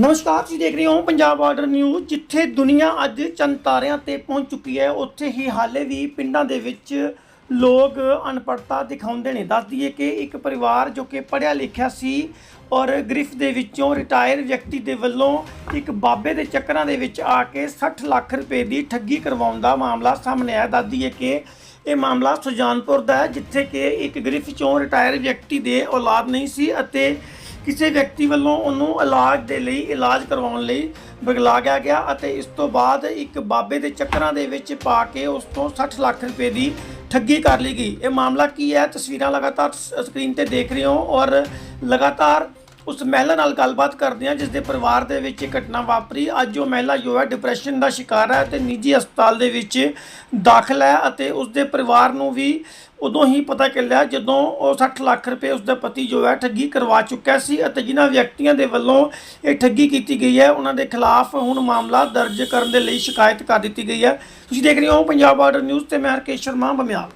ਨਮਸਕਾਰ, ਤੁਸੀਂ ਦੇਖ ਰਹੇ ਹੋ ਪੰਜਾਬ ਬਾਰਡਰ ਨਿਊਜ਼, ਜਿੱਥੇ ਦੁਨੀਆ ਅੱਜ ਚੰਦ ਤਾਰਿਆਂ ਤੇ ਪਹੁੰਚ ਚੁੱਕੀ ਹੈ। ਉੱਥੇ ਹੀ ਹਾਲੇ ਵੀ ਪਿੰਡਾਂ ਦੇ ਵਿੱਚ ਲੋਕ ਅਨਪੜਤਾ ਦਿਖਾਉਂਦੇ ਨੇ। ਦੱਸ ਦਈਏ ਕਿ ਇੱਕ ਪਰਿਵਾਰ ਜੋ ਕਿ ਪੜ੍ਹਿਆ ਲਿਖਿਆ ਸੀ ਔਰ ਗ੍ਰਿਫ ਦੇ ਵਿੱਚੋਂ ਰਿਟਾਇਰ ਵਿਅਕਤੀ ਦੇ ਵੱਲੋਂ ਇੱਕ ਬਾਬੇ ਦੇ ਚੱਕਰਾਂ ਦੇ ਵਿੱਚ ਆ ਕੇ 60 ਲੱਖ ਰੁਪਏ ਦੀ ਠੱਗੀ ਕਰਵਾਉਣ ਦਾ ਮਾਮਲਾ ਸਾਹਮਣੇ ਆਇਆ। ਦੱਸ ਦਈਏ ਕਿ ਇਹ ਮਾਮਲਾ ਸੁਜਾਨਪੁਰ ਦਾ ਹੈ, ਜਿੱਥੇ ਕਿ ਇੱਕ ਗ੍ਰਿਫ ਚੋਂ ਰਿਟਾਇਰ ਵਿਅਕਤੀ ਦੇ ਔਲਾਦ ਨਹੀਂ ਸੀ ਅਤੇ ਕਿਸੇ ਵਿਅਕਤੀ ਵੱਲੋਂ ਉਹਨੂੰ ਇਲਾਜ ਦੇ ਲਈ, ਇਲਾਜ ਕਰਵਾਉਣ ਲਈ ਬਗਲਾ ਗਿਆ ਅਤੇ ਇਸ ਤੋਂ ਬਾਅਦ ਇੱਕ ਬਾਬੇ ਦੇ ਚੱਕਰਾਂ ਦੇ ਵਿੱਚ ਪਾ ਕੇ ਉਸ ਤੋਂ 60 ਲੱਖ ਰੁਪਏ ਦੀ ਠੱਗੀ ਕਰ ਲਈ ਗਈ। ਇਹ ਮਾਮਲਾ ਕੀ ਹੈ? ਤਸਵੀਰਾਂ ਲਗਾਤਾਰ ਸਕਰੀਨ ਤੇ ਦੇਖ ਰਹੇ ਹੋ ਔਰ ਲਗਾਤਾਰ ਉਸ ਮਹਿਲਾ ਨਾਲ ਗੱਲਬਾਤ ਕਰਦੇ ਹਾਂ ਜਿਸ ਦੇ ਪਰਿਵਾਰ ਦੇ ਵਿੱਚ ਇਹ ਘਟਨਾ ਵਾਪਰੀ। ਅੱਜ ਉਹ ਮਹਿਲਾ ਜੋ ਹੈ ਡਿਪਰੈਸ਼ਨ ਦਾ ਸ਼ਿਕਾਰ ਹੈ ਤੇ ਨਿੱਜੀ ਹਸਪਤਾਲ ਦੇ ਵਿੱਚ ਦਾਖਲ ਹੈ ਅਤੇ ਉਸ ਦੇ ਪਰਿਵਾਰ ਨੂੰ ਵੀ ਉਦੋਂ ਹੀ ਪਤਾ ਚੱਲਿਆ ਜਦੋਂ ਉਹ 60 ਲੱਖ ਰੁਪਏ ਉਸ ਦਾ ਪਤੀ ਜੋ ਹੈ, ਠੱਗੀ ਕਰਵਾ ਚੁੱਕਿਆ ਸੀ ਅਤੇ ਜਿਨ੍ਹਾਂ ਵਿਅਕਤੀਆਂ ਦੇ ਵੱਲੋਂ ਇਹ ਠੱਗੀ ਕੀਤੀ ਗਈ ਹੈ, ਉਹਨਾਂ ਦੇ ਖਿਲਾਫ ਹੁਣ ਮਾਮਲਾ ਦਰਜ ਕਰਨ ਦੇ ਲਈ ਸ਼ਿਕਾਇਤ ਕਰ ਦਿੱਤੀ ਗਈ ਹੈ। ਤੁਸੀਂ ਦੇਖ ਰਹੇ ਹੋ ਪੰਜਾਬ ਬਾਰਡਰ ਨਿਊਜ਼ ਤੇ ਮੈਂ ਹਰਕੇਸ਼ ਸ਼ਰਮਾ, ਬਮਿਆਲ।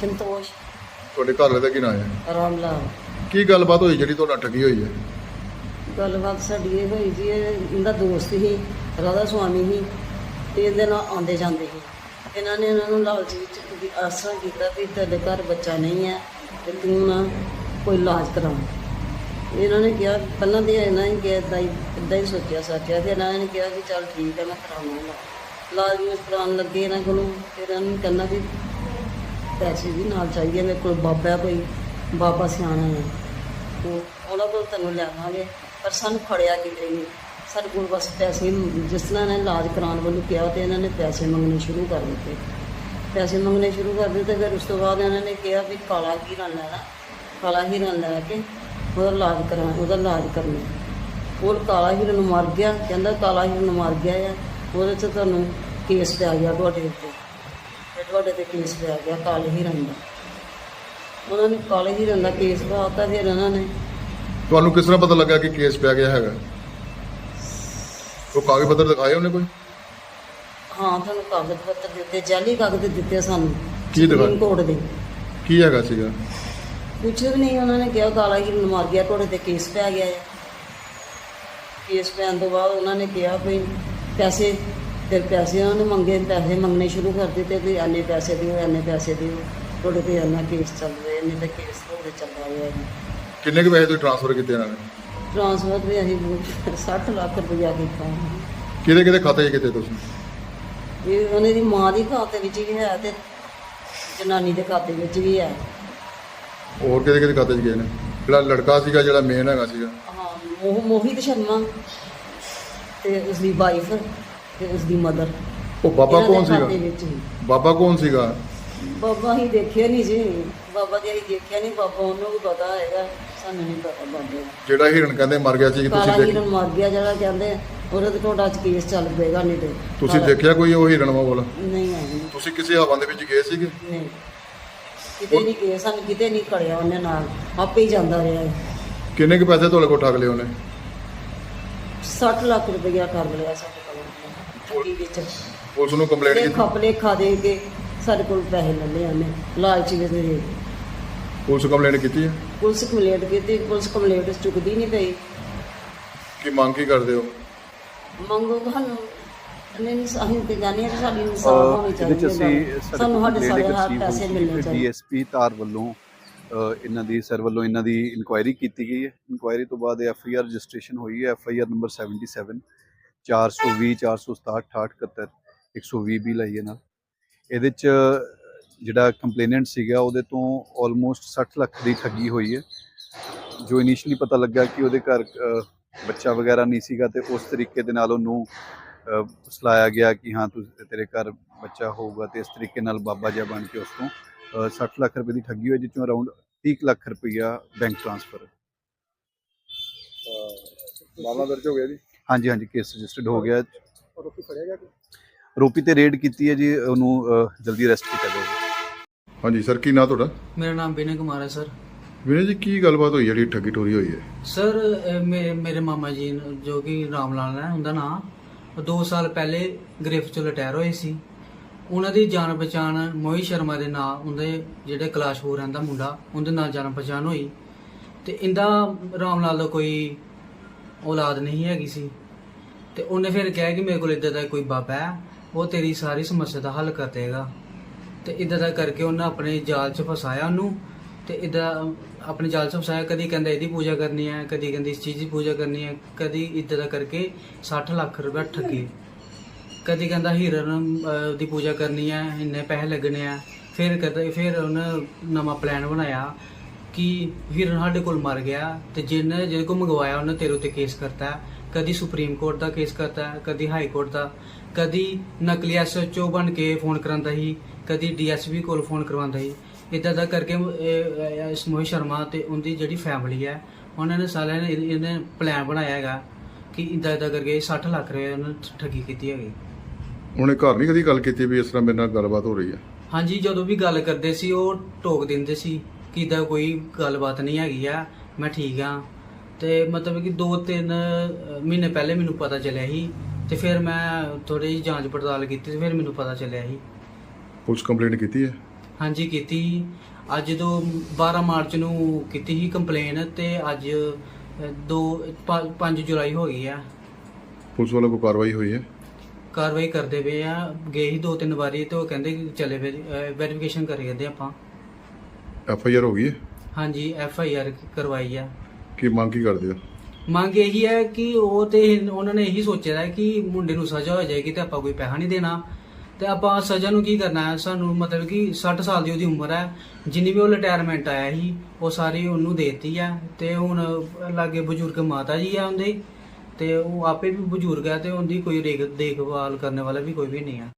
ਸੰਤੋਸ਼। ਤੁਹਾਡੇ ਘਰ ਵਾਲੇ ਦਾ ਕੀ ਨਾਂ ਹੈ? ਰਾਮ ਲਾਲ। ਕੀ ਗੱਲਬਾਤ ਹੋਈ ਜਿਹੜੀ ਤੁਹਾਡਾ ਠੱਗੀ ਹੋਈ ਹੈ? ਗੱਲਬਾਤ ਸਾਡੀ ਇਹ ਹੋਈ ਜੀ ਇਹ ਇਹਦਾ ਦੋਸਤ ਸੀ ਰਾਧਾ ਸੁਆਮੀ ਸੀ ਤੇ ਇਹਦੇ ਨਾਲ ਆਉਂਦੇ ਜਾਂਦੇ ਸੀ। ਇਹਨਾਂ ਨੇ ਇਹਨਾਂ ਨੂੰ ਲਾਲਚ ਵਿੱਚ ਵੀ ਆਸਰਾ ਕੀਤਾ ਵੀ ਤੁਹਾਡੇ ਘਰ ਬੱਚਾ ਨਹੀਂ ਹੈ ਤੇ ਤੂੰ ਨਾ ਕੋਈ ਇਲਾਜ ਕਰਾਉਂ। ਇਹਨਾਂ ਨੇ ਕਿਹਾ ਪਹਿਲਾਂ ਤੇ ਇਹਨਾਂ ਨੇ ਕਿਹਾ ਏਦਾਂ ਹੀ ਏਦਾਂ ਹੀ ਸੋਚਿਆ ਸਾਚਿਆ ਤੇ ਇਹਨਾਂ ਨੇ ਕਿਹਾ ਕਿ ਚੱਲ ਠੀਕ ਹੈ ਮੈਂ ਕਰਾਉਂਗਾ। ਇਲਾਜ ਨੂੰ ਕਰਾਉਣ ਲੱਗੇ ਇਹਨਾਂ ਕੋਲੋਂ ਫਿਰ ਇਹਨਾਂ ਨੂੰ ਕਹਿੰਦਾ ਵੀ ਪੈਸੇ ਵੀ ਨਾਲ ਚਾਹੀਦੇ ਮੇਰੇ ਕੋਲ ਬਾਬਾ ਕੋਈ, ਬਾਬਾ ਸਿਆਣਾ ਹੈ। ਉਹ, ਉਹਨਾਂ ਕੋਲ ਤੈਨੂੰ ਲਿਆਵਾਂਗੇ ਪਰ ਸਾਨੂੰ ਫੜਿਆ ਕਿਤੇ ਨਹੀਂ। ਸਾਡੇ ਕੋਲ ਬਸ ਪੈਸੇ ਜਿਸ ਤਰ੍ਹਾਂ ਇਹਨਾਂ ਨੇ ਇਲਾਜ ਕਰਾਉਣ ਵੱਲੋਂ ਕਿਹਾ ਤੇ ਇਹਨਾਂ ਨੇ ਪੈਸੇ ਮੰਗਣੇ ਸ਼ੁਰੂ ਕਰ ਦਿੱਤੇ। ਪੈਸੇ ਮੰਗਣੇ ਸ਼ੁਰੂ ਕਰ ਦਿੱਤੇ, ਫਿਰ ਉਸ ਤੋਂ ਬਾਅਦ ਇਹਨਾਂ ਨੇ ਕਿਹਾ ਵੀ ਕਾਲਾ ਹੀਰਾ ਲੈਣਾ ਕਾਲਾ ਹੀਰਾ ਲੈ ਕੇ ਉਹਦਾ ਇਲਾਜ ਕਰਾ, ਉਹਦਾ ਇਲਾਜ ਕਰਨਾ ਉਹ ਕਾਲਾ ਹੀਰਾ ਨੂੰ ਮਰ ਗਿਆ, ਕਹਿੰਦਾ ਕਾਲਾ ਹੀਰਾ ਨੂੰ ਮਰ ਗਿਆ ਆ, ਉਹਦੇ 'ਚ ਤੁਹਾਨੂੰ ਕੇਸ ਪੈ ਗਿਆ ਤੁਹਾਡੇ ਉੱਤੇ। ਤੁਹਾਡੇ ਤੇ ਕੇਸ ਪੈ ਗਿਆ ਕਾਲੇ ਹੀਰਨ ਦਾ ਉਹਨਾਂ ਨੇ ਕਾਲੇ ਹੀਰਨ ਦਾ ਕੇਸ ਪਾਤਾ ਫਿਰ ਉਹਨਾਂ ਨੇ। ਤੁਹਾਨੂੰ ਕਿਸ ਤਰ੍ਹਾਂ ਪਤਾ ਲੱਗਾ ਕਿ ਕੇਸ ਪਿਆ ਗਿਆ ਹੈਗਾ? ਉਹ ਕਾਗਜ਼ ਪੱਤਰ ਦਿਖਾਏ ਉਹਨੇ ਕੋਈ? ਹਾਂ ਤੁਹਾਨੂੰ ਕਾਗਜ਼ ਪੱਤਰ ਦਿੱਤੇ ਜਾਲੀ ਕਾਗਜ਼ ਦਿੱਤੇ ਸਾਨੂੰ ਕੀ ਦਿਖਾ- ਸੁਪਰੀਮ ਕੋਰਟ ਦੇ। ਕੀ ਹੈਗਾ ਸੀਗਾ? ਕੁਛ ਵੀ ਨਹੀਂ ਉਹਨਾਂ ਨੇ ਕਿਹਾ ਕਾਲਾ ਹੀਰਨ ਮਾਰ ਗਿਆ ਤੁਹਾਡੇ ਤੇ ਕੇਸ ਪੈ ਗਿਆ ਹੈ ਕੇਸ ਪੈਣ ਤੋਂ ਬਾਅਦ ਉਹਨਾਂ ਨੇ ਕਿਹਾ ਵੀ ਪੈਸੇ ਫਿਰ ਪੈਸੇ ਉਹਨਾਂ ਮੰਗੇ ਪੈਸੇ ਮੰਗਣੇ ਸ਼ੁਰੂ ਕਰ ਦਿੱਤੇ ਵੀ ਇੰਨੇ ਪੈਸੇ ਦਿਓ ਇੰਨੇ ਪੈਸੇ ਦਿਓ। ਤੁਹਾਡੇ ਤੇ ਇੰਨਾ ਕੇਸ ਚੱਲ ਰਿਹਾ ਇੰਨੇ ਤੇ ਕੇਸ ਤੁਹਾਡੇ ਚੱਲ ਰਿਹਾ ਹੈ। ਕਿੰਨੇ ਕੁ ਪੈਸੇ ਤੁਸੀਂ ਟ੍ਰਾਂਸਫਰ ਕੀਤੇ ਇਹਨਾਂ ਨੇ? ਟ੍ਰਾਂਸਫਰ ਵੀ ਅਸੀਂ ਬਹੁਤ- 60 ਲੱਖ ਰੁਪਇਆ ਕੀਤਾ। ਕਿਹਦੇ ਕਿਹਦੇ ਖਾਤੇ 'ਚ ਕੀਤੇ ਤੁਸੀਂ? ਇਹ ਉਹਨੇ ਦੀ ਮਾਂ ਦੀ ਖਾਤੇ ਵਿੱਚ ਵੀ ਹੈ ਤੇ ਜਨਾਨੀ ਦੇ ਖਾਤੇ ਵਿੱਚ ਵੀ ਹੈ। ਹੋਰ ਕਿਹਦੇ ਕਿਹਦੇ ਖਾਤੇ 'ਚ ਗਏ ਨੇ? ਜਿਹੜਾ ਲੜਕਾ ਸੀਗਾ ਜਿਹੜਾ ਮੇਨ ਹੈਗਾ ਸੀਗਾ। ਹਾਂ ਮੋਹ ਮੋਹਿਤ ਸ਼ਰਮਾ ਤੇ ਉਸ ਦੀ ਵਾਈਫ ਤੇ ਉਸ ਦੀ ਮਦਰ ਉਹ ਬਾਬਾ ਕੌਣ ਸੀਗਾ? ਹੀ। ਬਾਬਾ ਕੌਣ ਸੀਗਾ? ਬਾਬਾ ਹੀ ਦੇਖਿਆ ਨਹੀਂ ਜੀ। ਬਾਬਾ ਜੀ ਅਸੀਂ ਦੇਖਿਆ ਨਹੀਂ। ਬਾਬਾ ਉਹਨੂੰ ਵੀ ਪਤਾ ਹੈਗਾ। ਸਾਨੂੰ ਨਹੀਂ ਪਤਾ ਬਾਬੇ ਦਾ। ਜਿਹੜਾ ਹਿਰਨ ਕਹਿੰਦੇ ਮਰ ਗਿਆ ਸੀ ਤੁਸੀਂ ਹੀਰਨ ਦੇਖ ਮਰ ਗਿਆ ਜਿਹੜਾ ਕਹਿੰਦੇ ਉਹਦੇ ਤੇ ਤੁਹਾਡਾ ਕੇਸ ਚੱਲ ਪਏਗਾ ਨਹੀਂ ਤੇ ਤੁਸੀਂ ਦੇਖਿਆ ਕੋਈ ਉਹ ਹਿਰਨ ਕੋਲ ਨਹੀਂ ਆਈ ਤੁਸੀਂ ਕਿਸੇ ਹਵਾ ਦੇ ਵਿੱਚ ਗਏ ਸੀਗੇ? ਨਹੀਂ। ਕਿਤੇ ਨਹੀਂ ਗਏ। ਸਾਨੂੰ ਕਿਤੇ ਨਹੀਂ ਖੜਿਆ ਉਹਨੇ ਨਾਲ। ਆਪੇ ਹੀ ਜਾਂਦਾ ਰਿਹਾ ਹੈ। ਕਿੰਨੇ ਕੁ ਪੈਸੇ ਤੁਹਾਡੇ ਕੋਲ ਠੱਗ ਲਏ ਉਹਨੇ? 60 ਲੱਖ ਰੁਪਇਆ ਕਰ ਲਿਆ ਸਾਡੇ ਠੱਗੀ ਵਿੱਚ। ਪੁਲਿਸ ਨੂੰ ਕੰਪਲੇਂਟ ਤੇ ਕੀਤੀ? ਖਪਲੇ ਖਾ ਦੇ ਕੇ ਸਾਡੇ ਕੋਲ ਪੈਸੇ ਲੈ ਲਏ ਉਹਨੇ ਲਾਲਚ ਦੇ। ਕੇ। ਪੁਲਿਸ ਕੰਪਲੇਂਟ ਕੀਤੀ ਹੈ ਪੁਲਿਸ ਕੰਪਲੇਂਟ ਕੀਤੀ ਪੁਲਿਸ ਕੰਪਲੇਂਟ ਚੁੱਕਦੀ ਨਹੀਂ ਪਈ। ਕੀ ਮੰਗ ਕੀ ਕਰਦੇ ਹੋ? ਮੰਗੋ ਤੁਹਾਨੂੰ ਨਹੀਂ ਅਸੀਂ ਤੇ ਜਾਣੀ ਕਿ ਸਾਡੀ ਇਨਸਾਫ ਹੋਣੀ ਇਹਦੇ ਚ ਚਾਹੀਦੀ ਅਸੀਂ ਹੈ ਸਾਨੂੰ ਸਾਡੇ ਸਾਰੇ ਹੱਥ ਪੈਸੇ ਮਿਲਣੇ ਚਾਹੀਦੇ। ਡੀਐਸਪੀ ਧਾਰ ਵੱਲੋਂ ਇਹਨਾਂ ਦੀ ਸਰ ਵੱਲੋਂ ਇਹਨਾਂ ਦੀ ਇਨਕੁਆਇਰੀ ਕੀਤੀ ਗਈ ਹੈ। ਇਨਕੁਆਇਰੀ ਤੋਂ ਬਾਅਦ ਐਫ ਆਈ ਆਰ ਰਜਿਸਟ੍ਰੇਸ਼ਨ ਹੋਈ ਹੈ ਐਫ ਆਈ ਆਰ ਨੰਬਰ 77 420 467 68 71 120 ਵੀ ਲਈ ਹੈ ਨਾਲ ਇਹਦੇ ਚ ਜਿਹੜਾ ਕੰਪਲੇਨੈਂਟ ਸੀਗਾ ਉਹਦੇ ਤੋਂ ਆਲਮੋਸਟ 60 ਲੱਖ ਦੀ ਠੱਗੀ ਹੋਈ ਹੈ ਜੋ ਇਨੀਸ਼ੀਅਲੀ ਪਤਾ ਲੱਗਾ ਕਿ ਉਹਦੇ ਘਰ ਬੱਚਾ ਵਗੈਰਾ ਨਹੀਂ ਸੀਗਾ ਤੇ ਉਸ ਤਰੀਕੇ ਦੇ ਨਾਲ ਉਹਨੂੰ ਅ, ਸਲਾਇਆ ਗਿਆ ਕਿ ਹਾਂ ਤੂੰ ਤੇਰੇ ਘਰ ਬੱਚਾ ਹੋਊਗਾ ਤੇ ਇਸ ਤਰੀਕੇ ਨਾਲ ਬਾਬਾ ਜਿਹਾ ਬਣ ਕੇ ਉਸ ਤੋਂ ਅ, 60 ਲੱਖ ਰੁਪਏ ਦੀ ਠੱਗੀ ਹੋਈ ਜਿਸ ਤੋਂ ਅਰਾਊਂਡ 30 ਲੱਖ ਰੁਪਈਆ ਬੈਂਕ ਟ੍ਰਾਂਸਫਰ ਮਾਮਲਾ ਦਰਜ ਹੋ ਗਿਆ ਜੀ। ਹਾਂਜੀ ਹਾਂਜੀ ਕੇਸ ਰਜਿਸਟਰਡ ਹੋ ਗਿਆ। ਰੋਪੀ ਫੜਿਆ ਗਿਆ ਰੋਪੀ ਤੇ ਰੇਡ ਕੀਤੀ ਹੈ ਜੀ ਉਹਨੂੰ ਅ, ਜਲਦੀ ਅਰੈਸਟ ਕੀਤਾ ਜਾਊਗਾ ਹਾਂਜੀ ਸਰ ਕੀ ਨਾਂ ਤੁਹਾਡਾ? ਮੇਰਾ ਨਾਮ ਵਿਨय ਕੁਮਾਰ ਹੈ ਸਰ ਵੀਰੇ ਜੀ ਕੀ ਗੱਲਬਾਤ ਹੋਈ ਜਿਹੜੀ ਠੱਗੀ ਟੋਰੀ ਹੋਈ ਹੈ? ਸਰ ਅਹ ਮੇ- ਮੇਰੇ ਮਾਮਾ ਜੀ ਨੂੰ, ਜੋ ਕਿ ਰਾਮ ਲਾਲ ਹੈ ਉਹਦਾ ਨਾਮ ਉਹ 2 ਸਾਲ ਪਹਿਲੇ ਗ੍ਰਿਫਤ ਚੋਂ ਰਿਟਾਇਰ ਹੋਏ ਸੀ। ਉਹਨਾਂ ਦੀ ਜਾਣ ਪਛਾਣ ਮੋਹਿਤ ਸ਼ਰਮਾ ਦੇ ਨਾਂ ਉਹਦੇ ਜਿਹੜੇ ਕਲਾਸ਼ਪੁਰ ਰਹਿੰਦਾ ਮੁੰਡਾ ਉਹਦੇ ਨਾਲ ਜਾਣ ਪਛਾਣ ਹੋਈ। ਤੇ ਇੰਦਾ ਰਾਮ ਲਾਲ ਦਾ ਕੋਈ ਔਲਾਦ ਨਹੀਂ ਹੈਗੀ ਸੀ। ਤੇ ਉਹਨੇ ਫਿਰ ਕਿਹਾ ਕਿ ਮੇਰੇ ਕੋਲ ਇਦਾਂ ਦਾ ਕੋਈ ਬਾਬਾ ਹੈ, ਉਹ ਤੇਰੀ ਸਾਰੀ ਸਮੱਸਿਆ ਦਾ ਹੱਲ ਕਰ ਦੇਗਾ। ਤੇ ਇਦਾਂ ਦਾ ਕਰਕੇ ਉਹਨਾਂ ਆਪਣੇ ਜਾਲ 'ਚ ਫਸਾਇਆ ਉਹਨੂੰ। ਤੇ ਇਦਾਂ ਆਪਣੇ ਜਾਲ 'ਚ ਫਸਾਇਆ, ਕਦੀ ਕਹਿੰਦਾ ਇਹਦੀ ਪੂਜਾ ਕਰਨੀ ਹੈ, ਕਦੀ ਕਹਿੰਦੀ ਇਸ ਚੀਜ਼ ਦੀ ਪੂਜਾ ਕਰਨੀ ਹੈ, ਕਦੀ ਇਦਾਂ ਦਾ ਕਰਕੇ 60 ਲੱਖ ਰੁਪਏ ਠੱਗੇ। ਕਦੀ ਕਹਿੰਦਾ ਹੀਰਨ ਦੀ ਪੂਜਾ ਕਰਨੀ ਹੈ, ਇੰਨੇ ਪੈਸੇ ਲੱਗਣੇ ਆ। ਫਿਰ ਕਦੇ ਫਿਰ ਉਹਨੇ ਨਵਾਂ ਪਲਾਨ ਬਣਾਇਆ ਕਿ ਹੀਰਨ ਸਾਡੇ ਕੋਲ ਮਰ ਗਿਆ ਤੇ ਜਿੰਨੇ ਜਿਹਦੇ ਕੋਲ ਮੰਗਵਾਇਆ, ਉਹਨੇ ਤੇਰੇ ਉੱਤੇ ਕੇਸ ਕਰਤਾ। ਕਦੀ ਸੁਪਰੀਮ ਕੋਰਟ ਦਾ ਕੇਸ ਕਰਤਾ ਹੈ, ਕਦੀ ਹਾਈ ਕੋਰਟ ਦਾ ਕਦੀ ਨਕਲੀ ਐਸਐਚਓ ਬਣ ਕੇ ਫੋਨ ਕਰਾਂਦਾ ਸੀ ਕਦੀ ਡੀਐਸਪੀ ਕੋਲ ਫੋਨ ਕਰਵਾਉਂਦਾ ਸੀ। ਇਦਾਂ ਦਾ ਕਰਕੇ ਇਸ ਮੋਹਿਤ ਸ਼ਰਮਾ ਤੇ ਉਹਦੀ ਜਿਹੜੀ ਫੈਮਿਲੀ ਹੈ ਉਹਨਾਂ ਨੇ ਸਾਲਿਆਂ ਨੇ ਇਹ- ਇਹਨੇ ਪਲਾਨ ਬਣਾਇਆ ਹੈਗਾ ਕਿ ਇਦਾਂ ਇਦਾਂ ਕਰਕੇ 60 ਲੱਖ ਰੁਪਏ ਉਹਨਾਂ ਨੇ ਠੱਗੀ ਕੀਤੀ ਹੈਗੀ। ਉਹਨੇ ਘਰ ਨਹੀਂ ਕਦੀ ਗੱਲ ਕੀਤੀ ਵੀ ਇਸ ਤਰ੍ਹਾਂ ਮੇਰੇ ਨਾਲ ਗੱਲਬਾਤ ਹੋ ਰਹੀ ਹੈ? ਹਾਂਜੀ ਜਦੋਂ ਵੀ ਗੱਲ ਕਰਦੇ ਸੀ ਉਹ ਟੋਕ ਦਿੰਦੇ ਸੀ ਕਿ ਇਦਾਂ ਕੋਈ ਗੱਲਬਾਤ ਨਹੀਂ ਹੈਗੀ ਆ ਮੈਂ ਠੀਕ ਆ ਤੇ ਮਤਲਬ ਕਿ 2-3 ਮਹੀਨੇ ਪਹਿਲੇ ਮੈਨੂੰ ਪਤਾ ਚੱਲਿਆ ਸੀ ਤੇ ਫਿਰ ਮੈਂ ਥੋੜੀ ਜਿਹੀ ਜਾਂਚ ਪੜਤਾਲ ਕੀਤੀ ਤੇ ਫਿਰ ਮੈਨੂੰ ਪਤਾ ਚੱਲਿਆ ਸੀ। ਪੁਲਿਸ ਕੰਪਲੇਂਟ ਕੀਤੀ ਹੈ? ਹਾਂਜੀ ਕੀਤੀ। ਅੱਜ ਤੋਂ 12 ਮਾਰਚ ਨੂੰ ਕੀਤੀ ਸੀ ਕੰਪਲੇਨ ਤੇ ਅੱਜ 2 5 ਜੁਲਾਈ ਹੋ ਗਈ ਆ। ਪੁਲਿਸ ਵੱਲੋਂ ਕੋਈ ਕਾਰਵਾਈ ਹੋਈ ਹੈ? ਕਾਰਵਾਈ ਕਰਦੇ ਪਏ ਆ। ਗਏ ਸੀ ਦੋ ਤਿੰਨ ਵਾਰੀ ਤੇ ਉਹ ਕਹਿੰਦੇ ਕਿ ਚਲੇ ਵੈਰੀਫਿਕੇਸ਼ਨ ਕਰੀ ਜਾਂਦੇ ਆਪਾਂ। ਐਫ ਆਈ ਆਰ ਹੋ ਗਈ ਹੈ? ਹਾਂਜੀ ਐਫ ਆਈ ਆਰ ਕਰਵਾਈ ਆ। ਕੀ ਮੰਗ ਕੀ ਕਰਦੇ ਹੋ? ਮੰਗ ਇਹੀ ਹੈ ਕਿ ਉਹ ਤੇ ਉਹਨਾਂ ਨੇ ਇਹੀ ਸੋਚਿਆ ਹੈ ਕਿ ਮੁੰਡੇ ਨੂੰ ਸਜ਼ਾ ਹੋ ਜਾਏਗੀ ਤੇ ਆਪਾਂ ਕੋਈ ਪੈਸਾ ਨਹੀਂ ਦੇਣਾ। ਤੇ ਆਪਾਂ ਸਜ਼ਾ ਨੂੰ ਕੀ ਕਰਨਾ ਹੈ? ਸਾਨੂੰ ਮਤਲਬ ਕਿ 60 ਸਾਲ ਦੀ ਉਹਦੀ ਉਮਰ ਹੈ। ਜਿੰਨੀ ਵੀ ਉਹ ਰਿਟਾਇਰਮੈਂਟ ਆਇਆ ਸੀ, ਉਹ ਸਾਰੀ ਉਹਨੂੰ ਦੇਤੀ ਆ ਤੇ ਹੁਣ ਲਾਗੇ ਬਜ਼ੁਰਗ ਮਾਤਾ ਜੀ ਆ ਉਹਦੇ। ਤੇ ਉਹ ਆਪੇ ਵੀ ਬਜ਼ੁਰਗ ਹੈ ਤੇ ਉਹਦੀ ਕੋਈ ਦੇਖ- ਦੇਖਭਾਲ ਕਰਨ ਵਾਲਾ ਵੀ ਕੋਈ ਵੀ ਨਹੀਂ ਹੈ।